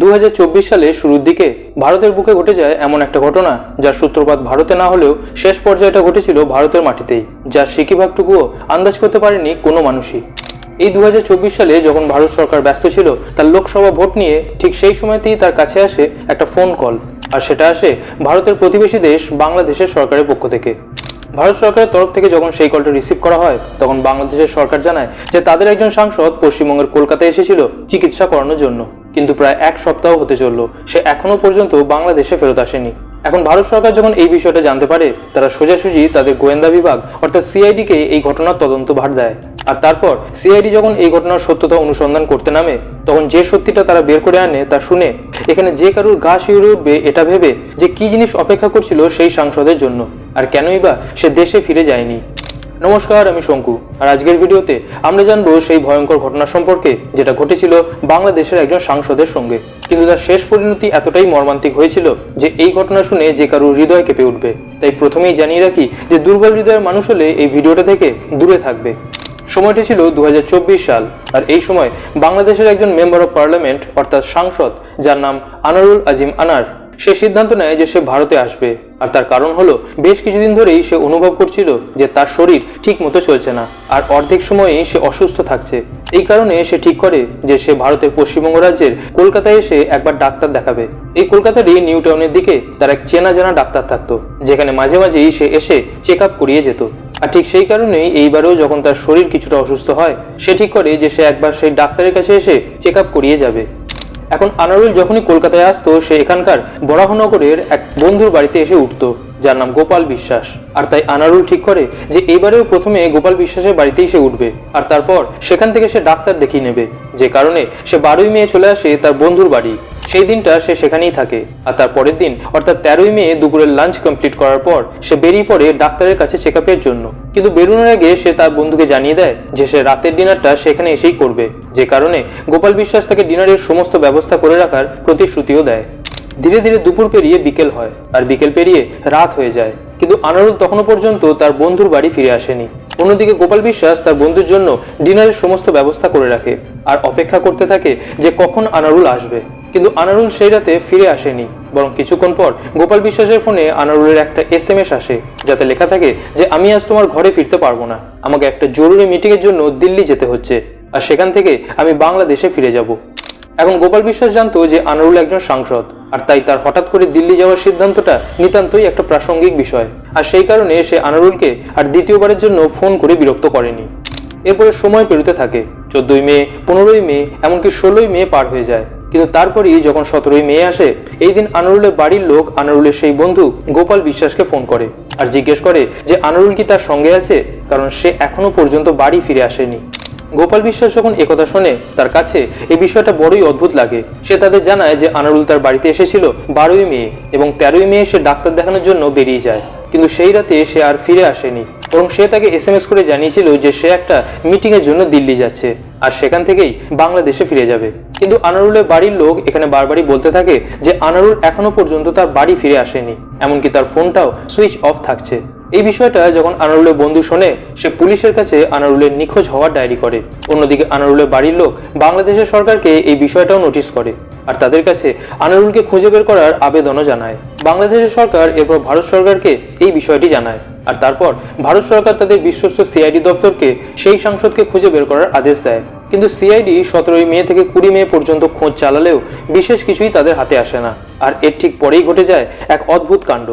দু সালে শুরুর দিকে ভারতের বুকে ঘটে যায় এমন একটা ঘটনা, যার সূত্রপাত ভারতে না হলেও শেষ পর্যায়টা ঘটেছিল ভারতের মাটিতেই যার সিকিভাগটুকুও আন্দাজ করতে পারেনি কোনো মানুষই। এই দু হাজার চব্বিশ সালে যখন ভারত সরকার ব্যস্ত ছিল, তার লোকসভা ভোট নিয়ে ঠিক সেই সময়তেই তার কাছে আসে একটা ফোন কল, আর সেটা আসে ভারতের প্রতিবেশী দেশ বাংলাদেশের সরকারের পক্ষ থেকে। ভারত সরকারের তরফ থেকে যখন সেই কলটা রিসিভ করা হয়, তখন বাংলাদেশের সরকার জানায় যে তাদের একজন সাংসদ পশ্চিমবঙ্গের কলকাতায় এসেছিল চিকিৎসা করানোর জন্য। কিন্তু প্রায় এক সপ্তাহ হতে চলল। সে এখনও পর্যন্ত বাংলাদেশে ফেরত আসেনি। এখন ভারত সরকার যখন এই বিষয়টা জানতে পারে, তারা সোজাসুজি তাদের গোয়েন্দা বিভাগ, অর্থাৎ সিআইডিকে এই ঘটনার তদন্ত ভার দেয়। আর তারপর সিআইডি যখন এই ঘটনার সত্যতা অনুসন্ধান করতে নামে, তখন যে সত্যিটা তারা বের করে আনে তা শুনে, এখানে যে কারুর গা শিউরে উঠবে এটা ভেবে যে কি জিনিস অপেক্ষা করছিল সেই সাংসদের জন্য। আর কেনই বা সে দেশে ফিরে যায়নি। নমস্কার, আমি শঙ্কু। আর আজকের ভিডিওতে আমরা জানব সেই ভয়ঙ্কর ঘটনা সম্পর্কে, যেটা ঘটেছিল বাংলাদেশের একজন সাংসদের সঙ্গে। কিন্তু তার শেষ পরিণতি এতটাই মর্মান্তিক হয়েছিল যে এই ঘটনা শুনে যে কারুর হৃদয় কেঁপে উঠবে। তাই প্রথমেই জানিয়ে রাখি যে দুর্বল হৃদয়ের মানুষ হলে এই ভিডিওটা থেকে দূরে থাকবে। সময়টি ছিল দু হাজার চব্বিশ সাল, আর এই সময় বাংলাদেশের একজন মেম্বার অফ পার্লামেন্ট, অর্থাৎ সাংসদ, যার নাম আনারুল আজিম আনার। সে সিদ্ধান্ত নেয় যে সে ভারতে আসবে। আর তার কারণ হলো, বেশ কিছুদিন ধরেই সে অনুভব করছিল যে তার শরীর ঠিক মতো চলছে না, আর অর্ধেক সময়ই সে অসুস্থ থাকছে। এই কারণে সে ঠিক করে যে সে ভারতের পশ্চিমবঙ্গ রাজ্যের কলকাতায় এসে একবার ডাক্তার দেখাবে। এই কলকাতারই নিউ টাউনের দিকে তার এক চেনা জানা ডাক্তার থাকতো, যেখানে মাঝে মাঝেই সে এসে চেক আপ করিয়ে যেত। আর ঠিক সেই কারণেই এইবারেও যখন তার শরীর কিছুটা অসুস্থ হয়, সে ঠিক করে যে সে একবার সেই ডাক্তারের কাছে এসে চেক আপ করিয়ে যাবে। এখন আনারুল যখনই কলকাতায় আসতো, সে এখানকার বরাহনগরের এক বন্ধুর বাড়িতে এসে উঠত, যার নাম গোপাল বিশ্বাস। আর তাই আনারুল ঠিক করে যে এইবারেও প্রথমে গোপাল বিশ্বাসের বাড়িতেই সে উঠবে, আর তারপর সেখান থেকে সে ডাক্তার দেখিয়ে নেবে, যে কারণে সে বারোই মেয়ে চলে আসে তার বন্ধুর বাড়ি। সেই দিনটা সে সেখানেই থাকে। আর তার পরের দিন, অর্থাৎ তেরোই মে দুপুরের লাঞ্চ কমপ্লিট করার পর, সে বেরিয়ে পড়ে ডাক্তারের কাছে চেক জন্য। কিন্তু বেরোনোর আগে সে তার বন্ধুকে জানিয়ে দেয় যে সে রাতের ডিনারটা সেখানে এসেই করবে। যে কারণে গোপাল বিশ্বাস তাকে ডিনারের সমস্ত ব্যবস্থা করে রাখার প্রতিশ্রুতিও দেয়। ধীরে ধীরে দুপুর পেরিয়ে বিকেল হয়, আর বিকেল পেরিয়ে রাত হয়ে যায়। কিন্তু আনারুল তখনও পর্যন্ত তার বন্ধুর বাড়ি ফিরে আসেনি। অন্যদিকে গোপাল বিশ্বাস তার বন্ধুর জন্য ডিনারের সমস্ত ব্যবস্থা করে রাখে, আর অপেক্ষা করতে থাকে যে কখন আনারুল আসবে। কিন্তু আনারুল সেই রাতে ফিরে আসেনি। বরং কিছুক্ষণ পর গোপাল বিশ্বাসের ফোনে আনারুলের একটা এস এম এস আসে, যাতে লেখা থাকে যে, আমি আজ তোমার ঘরে ফিরতে পারব না। আমাকে একটা জরুরি মিটিংয়ের জন্য দিল্লি যেতে হচ্ছে। আর সেখান থেকে আমি বাংলাদেশে ফিরে যাব। এখন গোপাল বিশ্বাস জানতো যে, আনারুল একজন সাংসদ, আর তাই তার হঠাৎ করে দিল্লি যাওয়ার সিদ্ধান্তটা নিতান্তই একটা প্রাসঙ্গিক বিষয়। আর সেই কারণে সে আনারুলকে আর দ্বিতীয়বারের জন্য ফোন করে বিরক্ত করেনি। এরপরে সময় পেরোতে থাকে। চোদ্দই মে, পনেরোই মে, এমনকি ষোলোই মে পার হয়ে যায়। কিন্তু তারপরেই যখন সতেরোই মে আসে, এই দিন আনারুলের বাড়ির লোক আনারুলের সেই বন্ধু গোপাল বিশ্বাসকে ফোন করে আর জিজ্ঞেস করে যে আনারুল কি তার সঙ্গে আছে, কারণ সে এখনও পর্যন্ত বাড়ি ফিরে আসেনি। গোপাল বিশ্বাস যখন একথা শোনে তার কাছে, এই বিষয়টা বড়ই অদ্ভুত লাগে। সে তাদের জানায় যে আনারুল তার বাড়িতে এসেছিল বারোই মে এবং তেরোই মে সে ডাক্তার দেখানোর জন্য বেরিয়ে যায়। কিন্তু সেই রাতে সে আর ফিরে আসেনি। বরং সে তাকে এস এম এস করে জানিয়েছিল যে সে একটা মিটিংয়ের জন্য দিল্লি যাচ্ছে আর সেখান থেকেই বাংলাদেশে ফিরে যাবে। কিন্তু আনারুলের বাড়ির লোক এখানে বারবারই বলতে থাকে যে আনারুল এখনও পর্যন্ত তার বাড়ি ফিরে আসেনি, এমনকি তার ফোনটাও সুইচ অফ থাকছে। এই বিষয়টা যখন আনারুলের বন্ধু শোনে, সে পুলিশের কাছে আনারুলের নিখোঁজ হওয়ার ডায়েরি করে। অন্যদিকে আনারুলের বাড়ির লোক বাংলাদেশের সরকারকে এই বিষয়টাও নোটিশ করে আর তাদের কাছে আনারুলকে খুঁজে বের করার আবেদনও জানায়। বাংলাদেশের সরকার, এরপর ভারত সরকারকে এই বিষয়টি জানায়। আর তারপর ভারত সরকার তাদের বিশ্বস্ত সিআইডি দফতরকে সেই সাংসদকে খুঁজে বের করার আদেশ দেয়। কিন্তু সিআইডি সতেরোই মে থেকে কুড়ি মে পর্যন্ত খোঁজ চালালেও বিশেষ কিছুই তাদের হাতে আসে না। আর এর ঠিক পরেই ঘটে যায় এক অদ্ভুত কাণ্ড।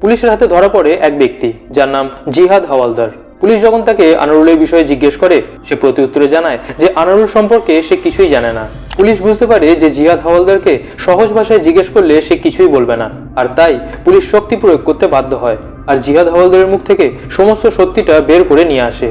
পুলিশের হাতে ধরা পড়ে এক ব্যক্তি, যার নাম জিহাদ হাওয়ালদার। পুলিশ যখন তাকে আনারুলের বিষয়ে জিজ্ঞেস করে, সে প্রতি উত্তরে জানায় যে আনারুল সম্পর্কে সে কিছুই জানে না। পুলিশ বুঝতে পারে যে জিহাদ হাওয়ালদারকে সহজ ভাষায় জিজ্ঞেস করলে সে কিছুই বলবে না। আর তাই পুলিশ শক্তি প্রয়োগ করতে বাধ্য হয়। আর জিহাদ হাওয়ালদারের মুখ থেকে সমস্ত সত্যিটা বের করে নিয়ে আসে।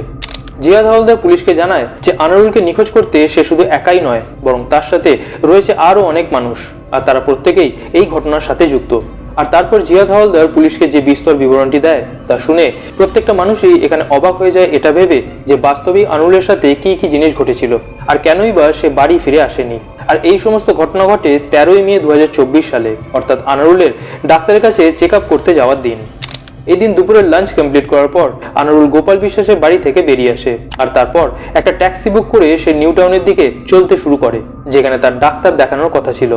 জিয়াদ হাওলদার পুলিশকে জানায় যে আনারুলকে নিখোঁজ করতে সে শুধু একাই নয়, বরং তার সাথে রয়েছে আরও অনেক মানুষ। আর তারা প্রত্যেকেই এই ঘটনার সাথে যুক্ত। আর তারপর জিয়াদ হাওলদার পুলিশকে যে বিস্তর বিবরণটি দেয়, তা শুনে প্রত্যেকটা মানুষই এখানে অবাক হয়ে যায় এটা ভেবে যে বাস্তবেই আনুলের সাথে কি কি জিনিস ঘটেছিল। আর কেনই বা সে বাড়ি ফিরে আসেনি? আর এই সমস্ত ঘটনা ঘটে তেরোই মে দু হাজার চব্বিশ সালে, অর্থাৎ আনারুলের ডাক্তারের কাছে চেক করতে যাওয়ার দিন। এদিন দুপুরের লাঞ্চ কমপ্লিট করার পর আনারুল গোপাল বিশ্বাসের বাড়ি থেকে বেরিয়ে আসে। আর তারপর একটা ট্যাক্সি বুক করে সে নিউ টাউনের দিকে চলতে শুরু করে, যেখানে তার ডাক্তার দেখানোর কথা ছিল।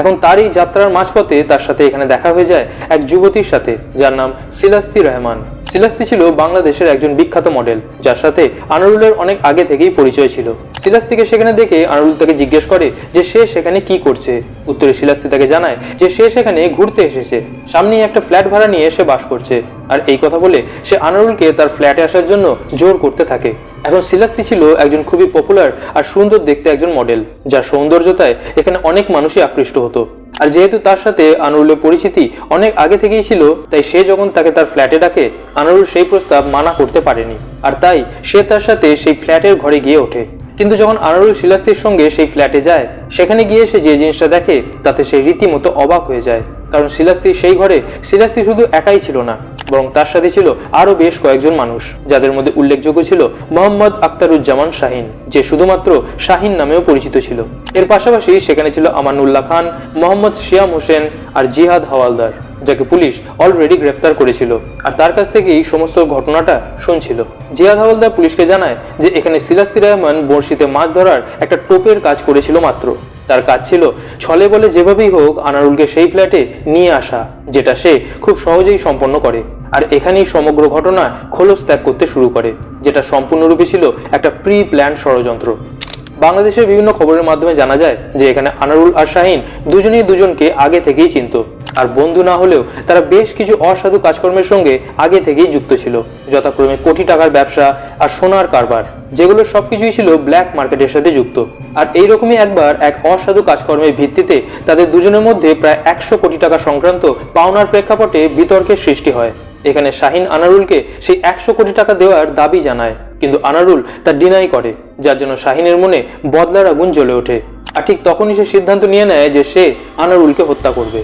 এখন তার এই যাত্রার মাঝপথে তার সাথে এখানে দেখা হয়ে যায় এক যুবতীর সাথে, যার নাম সিলাস্তি রহমান। সিলাস্তি ছিল বাংলাদেশের একজন বিখ্যাত মডেল, যার সাথে আনারুলের অনেক আগে থেকেই পরিচয় ছিল। সিলাস্তিকে সেখানে দেখে আনারুল তাকে জিজ্ঞেস করে যে সে সেখানে কি করছে। উত্তরে সিলাস্তি তাকে জানায় যে সে সেখানে ঘুরতে এসেছে। সামনেই একটা ফ্ল্যাট ভাড়া নিয়ে সে বাস করছে। আর এই কথা বলে সে আনারুলকে তার ফ্ল্যাটে আসার জন্য জোর করতে থাকে। এখন সিলাস্তি ছিল একজন খুবই পপুলার আর সুন্দর দেখতে একজন মডেল যার সৌন্দর্যতায় এখানে অনেক মানুষই আকৃষ্ট হতো। আর যেহেতু তার সাথে আনারুলের পরিচিতি অনেক আগে থেকেই ছিল, তাই সে যখন তাকে তার ফ্ল্যাটে ডাকে, আনারুল সেই প্রস্তাব মানা করতে পারেনি। আর তাই সে তার সাথে সেই ফ্ল্যাটের ঘরে গিয়ে ওঠে। কিন্তু যখন আনারুল শিলাস্তির সঙ্গে সেই ফ্ল্যাটে যায়, সেখানে গিয়ে সে যে জিনিসটা দেখে, তাতে সে রীতিমতো অবাক হয়ে যায়। কারণ শিলাস্তি সেই ঘরে শিলাস্তি শুধু একাই ছিল না, বরং তার সাথে ছিল আরও বেশ কয়েকজন মানুষ, যাদের মধ্যে উল্লেখযোগ্য ছিল মোহাম্মদ আক্তারুজ্জামান শাহিন, যে শুধুমাত্র শাহিন নামেও পরিচিত ছিল। এর পাশাপাশি সেখানে ছিল আমানুল্লাহ খান, মোহাম্মদ শিয়াম হোসেন আর জিহাদ হাওয়ালদার, যাকে পুলিশ অলরেডি গ্রেপ্তার করেছিল। আর তার কাছ থেকে এই সমস্ত ঘটনাটা শুনছিল। জিয়াদ হাওয়ালদার পুলিশকে জানায় যে এখানে সিলাস্তি রহমান বড়শিতে মাছ ধরার একটা টোপের কাজ করেছিল মাত্র। তার কাজ ছিল। ছলে বলে যেভাবেই হোক আনারুলকে সেই ফ্ল্যাটে নিয়ে আসা, যেটা সে খুব সহজেই সম্পন্ন করে। আর এখানেই সমগ্র ঘটনা খোলস ত্যাগ করতে শুরু করে, যেটা সম্পূর্ণরূপে ছিল একটা প্রি প্ল্যান ষড়যন্ত্র। বাংলাদেশের বিভিন্ন খবরের মাধ্যমে জানা যায় যে এখানে আনারুল আর শাহিন দুজনেই দুজনকে আগে থেকেই চিনত। আর বন্ধু না হলেও তারা বেশ কিছু অসাধু কাজকর্মের সঙ্গে আগে থেকেই যুক্ত ছিল, যথাক্রমে কোটি টাকার ব্যবসা আর সোনার কারবার, যেগুলো সবকিছুই ছিল ব্ল্যাক মার্কেটের সাথে যুক্ত। আর এইরকমই একবার এক অসাধু কাজকর্মের ভিত্তিতে তাদের দুজনের মধ্যে প্রায় একশো কোটি টাকা সংক্রান্ত পাওনার প্রেক্ষাপটে বিতর্কের সৃষ্টি হয়। এখানে শাহিন আনারুলকে সেই একশো কোটি টাকা দেওয়ার দাবি জানায়, কিন্তু আনারুল তা ডিনাই করে, যার জন্য শাহিনের মনে বদলার আগুন জ্বলে ওঠে। আর ঠিক তখনই সে সিদ্ধান্ত নিয়ে নেয় যে সে আনারুলকে হত্যা করবে।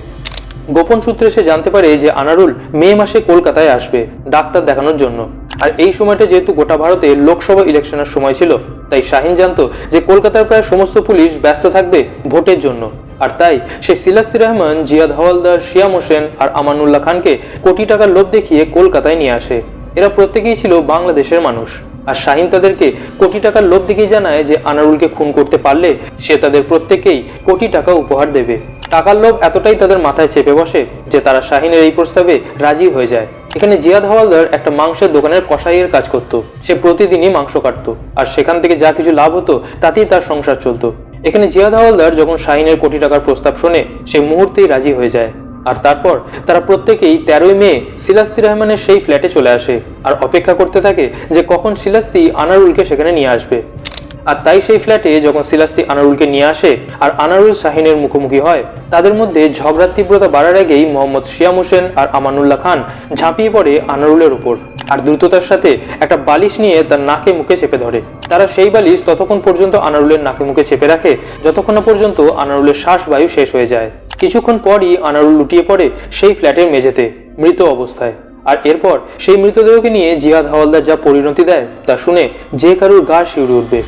গোপন সূত্রে সে জানতে পারে যে আনারুল মে মাসে কলকাতায় আসবে, ডাক্তার দেখানোর জন্য। আর এই সময়টা যেহেতু গোটা ভারতে লোকসভা ইলেকশনের সময় ছিল, তাই শাহিন জানতো যে কলকাতার প্রায় সমস্ত পুলিশ ব্যস্ত থাকবে ভোটের জন্য। আর তাই সে সিলাস্তি রহমান, জিয়াদ হওয়ালদার, শিয়াম হোসেন আর আমানুল্লাহ খানকে কোটি টাকার লোভ দেখিয়ে কলকাতায় নিয়ে আসে। এরা প্রত্যেকেই ছিল বাংলাদেশের মানুষ। আর শাহিন তাদেরকে কোটি টাকার লোভ দেখিয়ে জানায় যে আনারুলকে খুন করতে পারলে সে তাদের প্রত্যেকেই কোটি টাকা উপহার দেবে। টাকার লোভ এতটাই তাদের মাথায় চেপে বসে যে তারা শাহিনের এই প্রস্তাবে রাজি হয়ে যায়। এখানে জিয়াদ হাওয়ালদার একটা মাংসের দোকানের কসাইয়ের কাজ করত। সে প্রতিদিনই মাংস কাটতো। আর সেখান থেকে যা কিছু লাভ হতো, তাতেই তার সংসার চলতো। এখানে জিয়াদ হাওয়ালদার যখন শাহিনের কোটি টাকার প্রস্তাব শোনে, সে মুহূর্তেই রাজি হয়ে যায়। আর তারপর তারা প্রত্যেকেই তেরোই মে সিলাস্তি রহমানের সেই ফ্ল্যাটে চলে আসে। আর অপেক্ষা করতে থাকে যে কখন সিলাস্তি আনারুলকে সেখানে নিয়ে আসবে। আর তাই সেই ফ্ল্যাটে যখন সিলাস্তি আনারুলকে নিয়ে আসে আর আনারুল শাহিনের মুখোমুখি হয়, তাদের মধ্যে ঝগড়ার তীব্রতা বাড়ার আগেই মোহাম্মদ শিয়াম হোসেন আর আমানুল্লাহ খান ঝাঁপিয়ে পড়ে আনারুলের উপর। আর দ্রুততার সাথে একটা বালিশ নিয়ে তার নাকে মুখে চেপে ধরে। তারা সেই বালিশ ততক্ষণ পর্যন্ত আনারুলের নাকে মুখে চেপে রাখে, যতক্ষণ না পর্যন্ত আনারুলের শ্বাসবায়ু শেষ হয়ে যায়। কিছুক্ষণ পরই আনারুল লুটিয়ে পড়ে সেই ফ্ল্যাটের মেঝেতে, মৃত অবস্থায়। আর এরপর সেই মৃতদেহকে নিয়ে জিয়াদ হাওয়ালদার যা পরিণতি দেয় তা শুনে যে কারুর গা শিউরে উঠবে।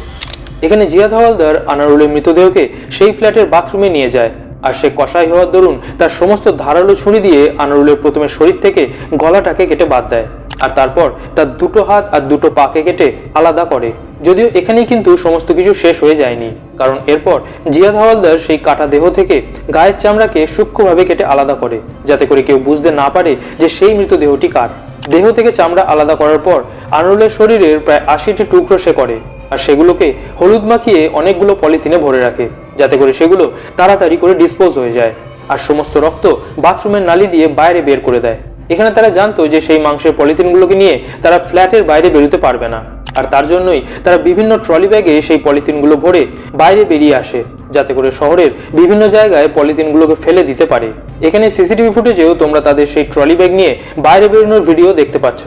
এখানে জিয়াদ হাওয়ালদার আনারুলের মৃতদেহকে সেই ফ্ল্যাটের বাথরুমে নিয়ে যায়। আর সে কষাই হওয়ার দরুন তার সমস্ত ধারালো ছুরি দিয়ে আনারুলের প্রথমে শরীর থেকে গলাটাকে কেটে বাদ দেয়। আর তারপর তার দুটো হাত আর দুটো পাকে কেটে আলাদা করে। যদিও এখানেই কিন্তু সমস্ত কিছু শেষ হয়ে যায়নি। কারণ এরপর জিয়াদ হাওয়ালদার সেই কাটা দেহ থেকে গায়ের চামড়াকে সূক্ষ্মভাবে কেটে আলাদা করে, যাতে করে কেউ বুঝতে না পারে যে সেই মৃতদেহটি কার। দেহ থেকে চামড়া আলাদা করার পর আনারুলের শরীরের প্রায় আশিটি টুকরো সে করে। আর সেগুলোকে হলুদ মাখিয়ে অনেকগুলো পলিথিনে ভরে রাখে, যাতে করে সেগুলো তাড়াতাড়ি করে ডিসপোজ হয়ে যায় আর সমস্ত রক্ত বাথরুমের নালি দিয়ে বাইরে বের করে দেয়। এখানে তারা জানতো যে সেই মাংসের পলিথিনগুলোকে নিয়ে তারা ফ্ল্যাটের বাইরে বেরোতে পারবে না, আর তার জন্যই তারা বিভিন্ন ট্রলি ব্যাগে সেই পলিথিনগুলো ভরে বাইরে বেরিয়ে আসে, যাতে করে শহরের বিভিন্ন জায়গায় পলিথিনগুলোকে ফেলে দিতে পারে। এখানে সিসিটিভি ফুটেজেও তোমরা তাদের সেই ট্রলি ব্যাগ নিয়ে বাইরে বেরোনোর ভিডিও দেখতে পাচ্ছ।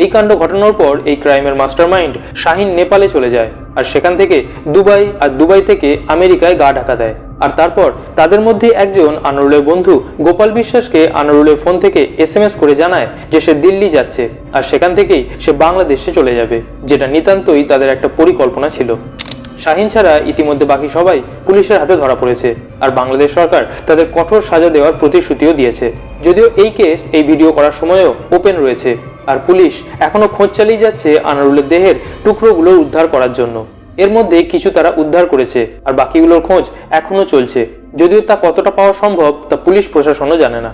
এই কাণ্ড ঘটানোর পর এই ক্রাইমের মাস্টারমাইন্ড শাহিন নেপালে চলে যায় আর সেখান থেকে দুবাই আর দুবাই থেকে আমেরিকায় গা ঢাকা দেয়। আর তারপর তাদের মধ্যে একজন আনারুলের বন্ধু গোপাল বিশ্বাসকে আনারুলের ফোন থেকে এস করে জানায় যে সে দিল্লি যাচ্ছে আর সেখান থেকেই সে বাংলাদেশে চলে যাবে, যেটা নিতান্তই তাদের একটা পরিকল্পনা ছিল। শাহিন ছাড়া ইতিমধ্যে বাকি সবাই পুলিশের হাতে ধরা পড়েছে আর বাংলাদেশ সরকার তাদের কঠোর সাজা দেওয়ার প্রতিশ্রুতিও দিয়েছে। যদিও এই কেস এই ভিডিও করার সময়ও ওপেন রয়েছে। আর পুলিশ এখনও খোঁজ চালিয়ে যাচ্ছে আনারুলের দেহের টুকরোগুলো উদ্ধার করার জন্য। এর মধ্যে কিছু তারা উদ্ধার করেছে, আর বাকিগুলোর খোঁজ এখনও চলছে। যদিও তা কতটা পাওয়া সম্ভব তা পুলিশ প্রশাসনও জানে না।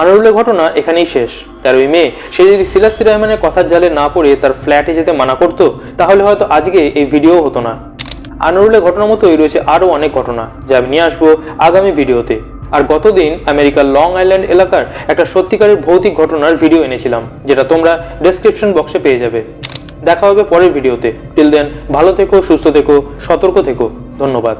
আনারুলের ঘটনা এখানেই শেষ। তেরোই মে, সে যদি সিলাস্তি রহমানের কথার জালে না পড়ে তার ফ্ল্যাটে যেতে মানা করতো, তাহলে হয়তো আজকে এই ভিডিও হতো না। আনারুলের ঘটনা মতোই রয়েছে আরও অনেক ঘটনা, যা আমি নিয়ে আসব আগামী ভিডিওতে। আর গতদিন আমেরিকার লং আইল্যান্ড এলাকার একটা সত্যিকারের ভৌতিক ঘটনার ভিডিও এনেছিলাম, যেটা তোমরা ডেসক্রিপশন বক্সে পেয়ে যাবে। দেখা হবে পরের ভিডিওতে। টিল দেন ভালো থেকো, সুস্থ থেকো, সতর্ক থেকো। ধন্যবাদ।